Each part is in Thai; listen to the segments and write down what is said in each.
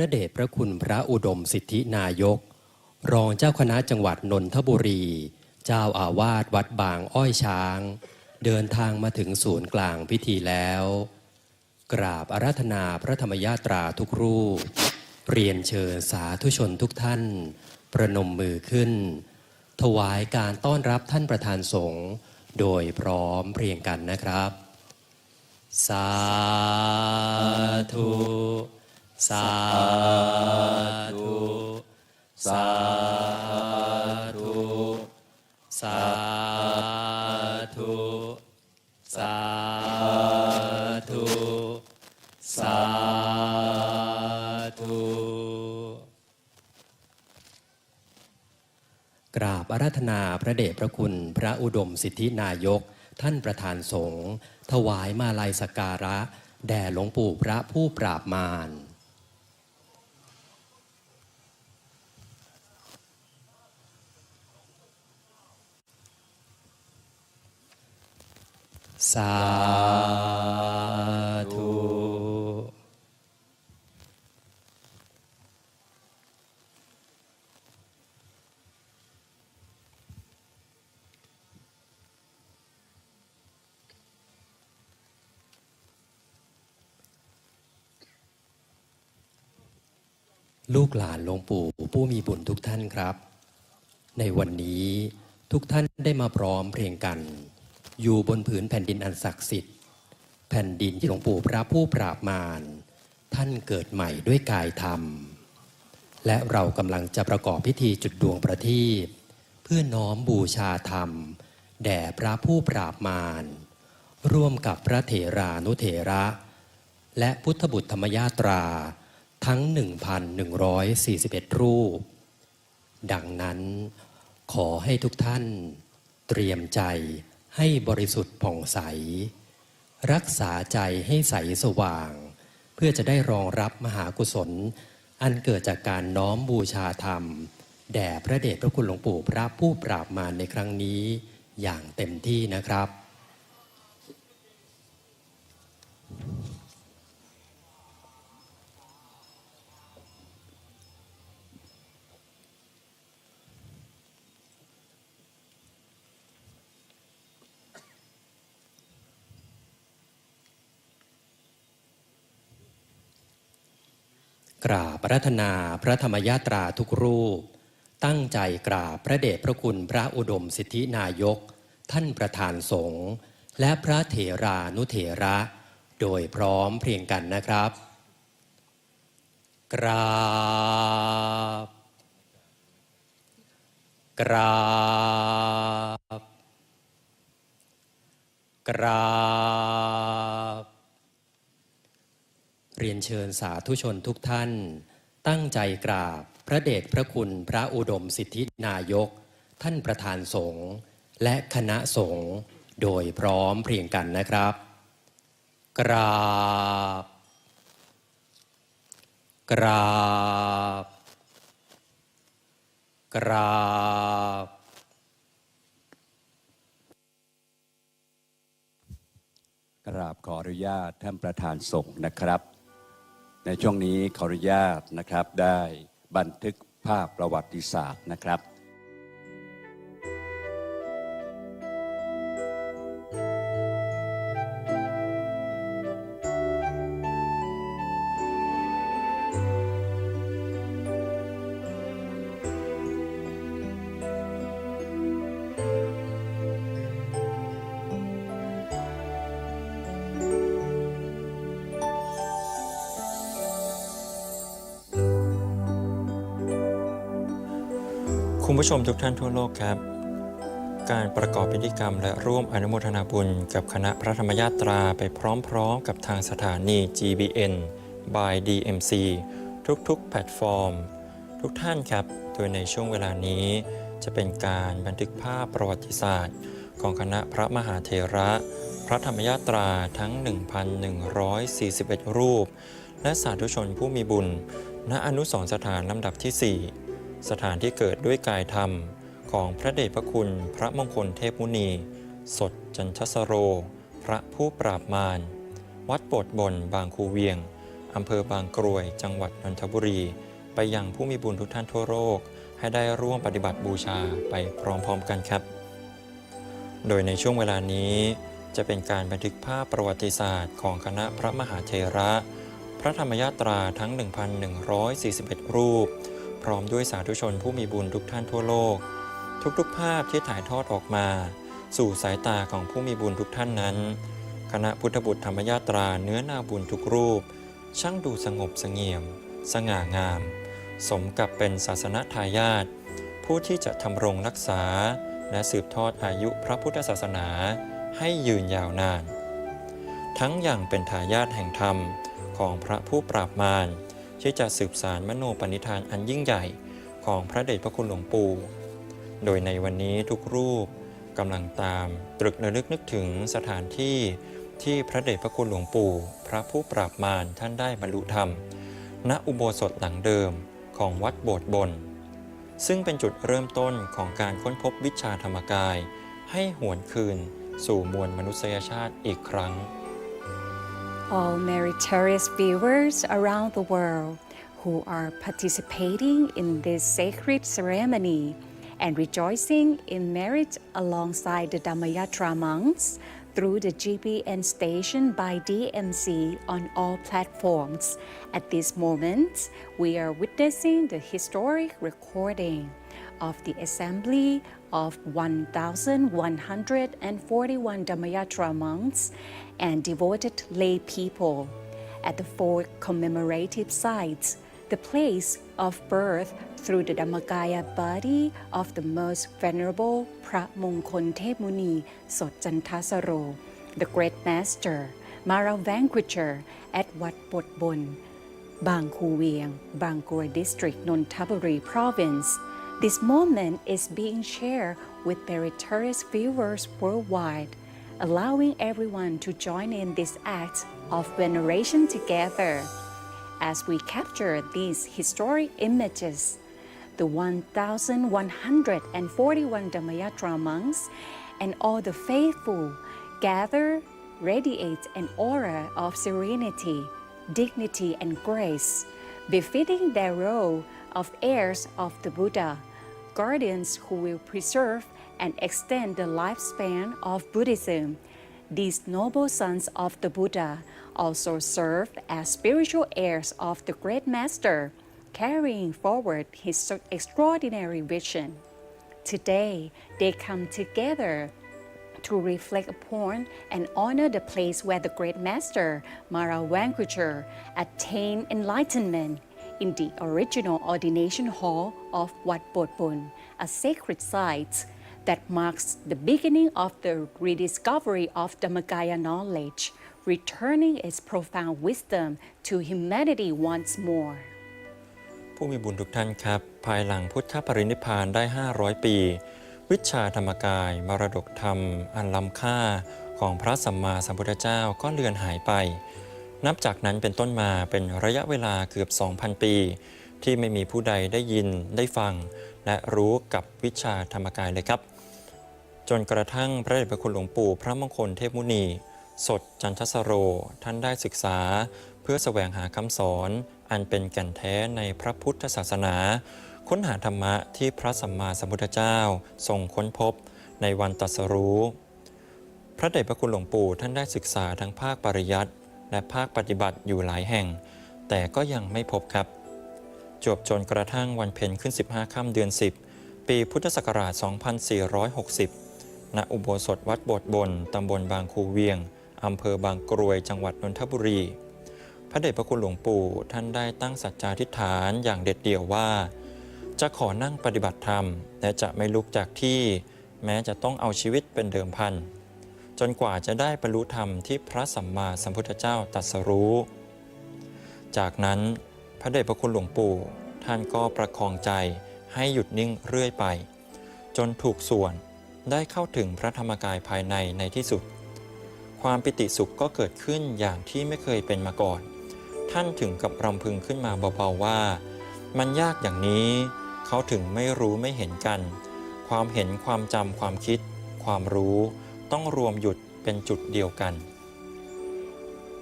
ระเดชพระคุณพระอุดมสิทธินายก รองเจ้าคณะจังหวัดนนทบุรี เจ้าอาวาสวัดบางอ้อยช้าง เดินทางมาถึงศูนย์กลางพิธีแล้ว กราบอาราธนาพระธรรมยาตราทุกรูป เรียนเชิญสาธุชนทุกท่าน ประนมมือขึ้น ถวายการต้อนรับท่านประธานสงฆ์โดยพร้อมเพรียงกันนะครับ สาธุ สาธุสาธุสาธุสาธุสาธุกราบอาราธนาพระเดชพระคุณพระอุดมสิทธินายก ท่านประธานสงฆ์ถวายมาลัยสกการะ แด่หลวงปู่พระผู้ปราบมาร สาธุลูกหลานหลวงปู่ผู้มีบุญทุกท่านครับ ในวันนี้ทุกท่านได้มาพร้อมเพรียงกัน อยู่บนผืนแผ่นดินอันศักดิ์สิทธิ์ แผ่นดินที่หลวงปู่พระผู้ปราบมารท่านเกิดใหม่ด้วยกายธรรม และเรากำลังจะประกอบพิธีจุดดวงประทีปเพื่อน้อมบูชาธรรม แด่พระผู้ปราบมารร่วมกับพระเถรานุเถระ และพุทธบุตรธรรมยาตราทั้ง 1,141 รูป ดังนั้นขอให้ทุกท่านเตรียมใจ ให้บริสุทธิ์ผ่องใส รักษาใจให้ใสสว่าง เพื่อจะได้รองรับมหากุศล อันเกิดจากการน้อมบูชาธรรม แด่พระเดชพระคุณหลวงปู่พระผู้ปราบมารในครั้งนี้อย่างเต็มที่นะครับ กราบรัตนาพระธรรมยาตราทุกรูป ตั้งใจกราบพระเดชพระคุณพระอุดมสิทธินายก ท่านประธานสงฆ์และพระเถรานุเถระ โดยพร้อมเพรียงกันนะครับ กราบ กราบ กราบ เรียนเชิญสาธุชนทุกท่าน ตั้งใจกราบพระเดชพระคุณพระอุดมสิทธินายก ท่านประธานสงฆ์และคณะสงฆ์โดยพร้อมเพรียงกันนะครับ กราบ กราบ กราบ กราบขออนุญาตท่านประธานสงฆ์นะครับ ในช่วงนี้ขออนุญาตนะครับได้บันทึกภาพประวัติศาสตร์นะครับ คุณผู้ชมทุกท่านทั่วโลกครับ การประกอบพิธีกรรม และร่วมอนุโมทนาบุญ กับคณะพระธรรมยาตราไปพร้อมๆ กับทางสถานี GBN by DMC ทุกๆ แพลตฟอร์ม ทุกท่านครับ โดยในช่วงเวลานี้ จะเป็นการบันทึกภาพประวัติศาสตร์ ของคณะพระมหาเถระ พระธรรมยาตราทั้ง 1,141 รูป และสาธุชนผู้มีบุญ ณอนุสรณ์สถานลำดับที่ 4 สถานที่เกิดด้วยกายธรรมของพระเดชพระคุณพระมงคลเทพมุนี สดจันทสโร พระผู้ปราบมาร วัดโปดบนบางคูเวียง อำเภอบางกรวย จังหวัดนนทบุรี ไปยังผู้มีบุญทุกท่านทั่วโลก ให้ได้ร่วมปฏิบัติบูชาไปพร้อมๆกันครับ โดยในช่วงเวลานี้จะเป็นการบันทึกภาพประวัติศาสตร์ของคณะพระมหาเถระ พระธรรมยาตราทั้ง 1,141 รูป พร้อมด้วยสาธุชนผู้มีบุญทุกท่านทั่วโลก ทุกๆ ภาพที่ถ่ายทอดออกมา สู่สายตาของผู้มีบุญทุกท่านนั้น คณะพุทธบุตรธรรมยาตราเนื้อนาบุญทุกรูป ช่างดูสงบสงี่ยม สง่างาม สมกับเป็นศาสนทายาทผู้ที่จะทำรงรักษา และสืบทอดอายุพระพุทธศาสนาให้ยืนยาวนาน ทั้งอย่างเป็นทายาทแห่งธรรมของพระผู้ปราบมาร ที่จะสืบสารมโนปณิธานอันยิ่งใหญ่ของพระเดชพระคุณหลวงปู่ โดยในวันนี้ทุกรูปกำลังตามตรึกระลึกนึกถึงสถานที่ที่พระเดชพระคุณหลวงปู่ พระผู้ปราบมารท่านได้บรรลุธรรม ณอุโบสถหลังเดิมของวัดโบสถ์บน ซึ่งเป็นจุดเริ่มต้นของการค้นพบวิชาธรรมกาย ให้หวนคืนสู่มวลมนุษยชาติอีกครั้ง all meritorious viewers around the world who are participating in this sacred ceremony and rejoicing in merit alongside the Dhammayatra monks through the GBN station by DMC on all platforms. At this moment, we are witnessing the historic recording of the assembly of 1,141 Dhammayatra monks and devoted lay people at the four commemorative sites, the place of birth through the Dhammakaya body of the most venerable Pra Mongkol Muni Sotjantasaro, the great master, Mara Vanquisher at Wat Bot Bon, Bang Vieng, district, Nonthaburi province. This moment is being shared with meritorious viewers worldwide, allowing everyone to join in this act of veneration together. As we capture these historic images, the 1,141 Dhammayatra monks and all the faithful gather, radiate an aura of serenity, dignity, and grace, befitting their role of heirs of the Buddha, guardians who will preserve and extend the lifespan of Buddhism. These noble sons of the Buddha also serve as spiritual heirs of the Great Master, carrying forward his extraordinary vision. Today, they come together to reflect upon and honor the place where the Great Master, Mara Vanquisher, attained enlightenment in the original ordination hall of Wat Botbun, a sacred site that marks the beginning of the rediscovery of Dhammakaya knowledge, returning its profound wisdom to humanity once more. ผู้มีบุญทุกท่านครับ ภายหลังพุทธปรินิพพานได้ 500 ปี วิชาธรรมกาย มรดกธรรม อันล้ำค่าของพระสัมมาสัมพุทธเจ้าก็เลือนหายไป นับจากนั้นเป็นต้นมาเป็นระยะเวลาเกือบ 2,000 ปี ที่ไม่มีผู้ใดได้ยินได้ฟัง และรู้กับวิชาธรรมกายเลยครับ จนกระทั่งพระเดชพระคุณหลวงปู่พระมงคลเทพมุนี สดจันทสโร ท่านได้ศึกษา เพื่อแสวงหาคำสอน อันเป็นแก่นแท้ในพระพุทธศาสนา ค้นหาธรรมะที่พระสัมมาสัมพุทธเจ้า ทรงค้นพบในวันตรัสรู้ พระเดชพระคุณหลวงปู่ท่านได้ศึกษาทั้งภาคปริยัติ และภาคปฏิบัติอยู่หลายแห่ง แต่ก็ยังไม่พบครับ จบจนกระทั่งวันเพ็ญขึ้น 15 ค่ำเดือน 10 ปีพุทธศักราช 2460 ณ อุโบสถวัดโบทบน ตำบลบางคูเวียง อำเภอบางกรวย จังหวัดนนทบุรี พระเดชพระคุณหลวงปู่ท่านได้ตั้งสัจจาธิษฐานอย่างเด็ดเดี่ยวว่า จะขอนั่งปฏิบัติธรรม และจะไม่ลุกจากที่ แม้จะต้องเอาชีวิตเป็นเดิมพัน จนกว่าจะได้บรรลุธรรมที่พระสัมมาสัมพุทธเจ้าตรัสรู้ จากนั้นพระเดชพระคุณหลวงปู่ท่านก็ประคองใจให้หยุดนิ่งเรื่อยไป จนถูกส่วนได้เข้าถึงพระธรรมกายภายในในที่สุด ความปิติสุขก็เกิดขึ้นอย่างที่ไม่เคยเป็นมาก่อน ท่านถึงกับรำพึงขึ้นมาเบาๆว่า มันยากอย่างนี้เขาถึงไม่รู้ไม่เห็นกัน ความเห็นความจำความคิด ความรู้ ต้องรวมหยุดเป็นจุดเดียวกัน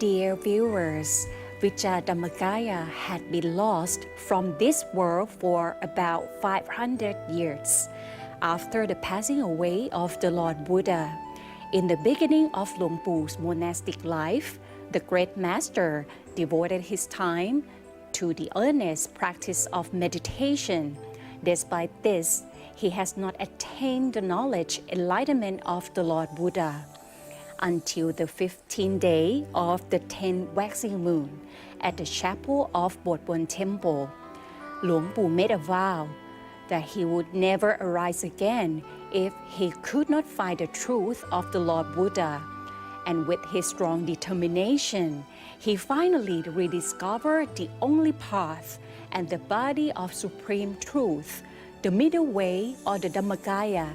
Dear viewers, Vijaya Dhammakaya had been lost from this world for about 500 years after the passing away of the Lord Buddha. In the beginning of Luang Pu's monastic life, the great master devoted his time to the earnest practice of meditation. Despite this, he has not attained the knowledge enlightenment of the Lord Buddha until the 15th day of the 10th waxing moon at the chapel of Bodwon Temple. Luang Pu made a vow that he would never arise again if he could not find the truth of the Lord Buddha. And with his strong determination, he finally rediscovered the only path and the body of supreme truth, the middle way or the Dhammakaya.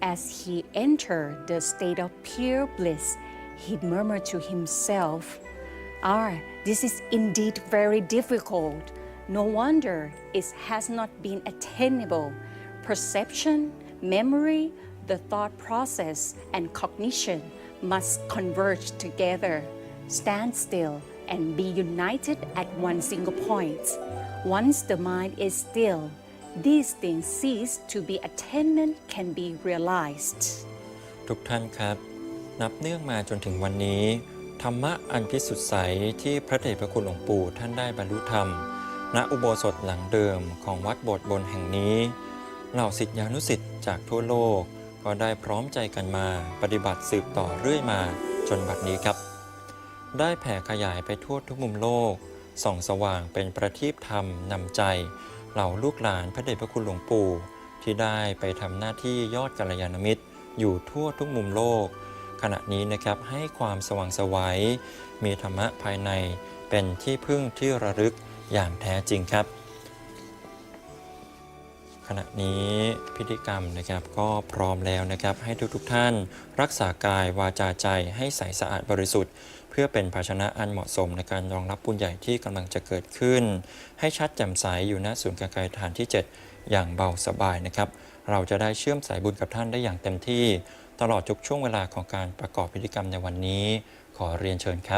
As he entered the state of pure bliss, he murmured to himself, Ah, this is indeed very difficult. No wonder it has not been attainable. Perception, memory, the thought process, and cognition must converge together, stand still, and be united at one single point. Once the mind is still, these things cease to be attainment can be realized. ทุกท่านครับ นับเนื่องมาจนถึงวันนี้ ธรรมะอันพิสุทธิ์ใสที่พระเดชพระคุณหลวงปู่ท่านได้บรรลุธรรม ณอุโบสถหลังเดิมของวัดโบสถ์บนแห่งนี้ เหล่าศิษยานุศิษย์จากทั่วโลกก็ได้พร้อมใจกันมาปฏิบัติสืบต่อเรื่อยมาจนบัดนี้ครับ ได้แผ่ขยายไปทั่วทุกมุมโลกส่องสว่างเป็นประทีปธรรมนำใจ เหล่าลูกหลานพระเดชพระคุณหลวงปู่ ที่ได้ไปทำหน้าที่ยอดกัลยาณมิตร อยู่ทั่วทุกมุมโลก ขณะนี้นะครับให้ความสว่างสวัยมีธรรมะภายในเป็นที่พึ่งที่ระลึกอย่างแท้จริงครับ ขณะนี้พิธีกรรมนะครับก็พร้อมแล้วนะครับให้ทุกๆท่าน รักษากายวาจาใจให้ใสสะอาดบริสุทธิ์ เพื่อเป็นภาชนะอันเหมาะสมในการรองรับบุญใหญ่ที่กำลังจะเกิดขึ้น ให้ชัดแจ่มใสอยู่ณศูนย์การไกลฐานที่ 7 อย่างเบาสบายนะครับ เราจะได้เชื่อมสายบุญกับท่านได้อย่างเต็มที่ ตลอดทุกช่วงเวลาของการประกอบพิธีกรรมในวันนี้ ขอเรียนเชิญครับ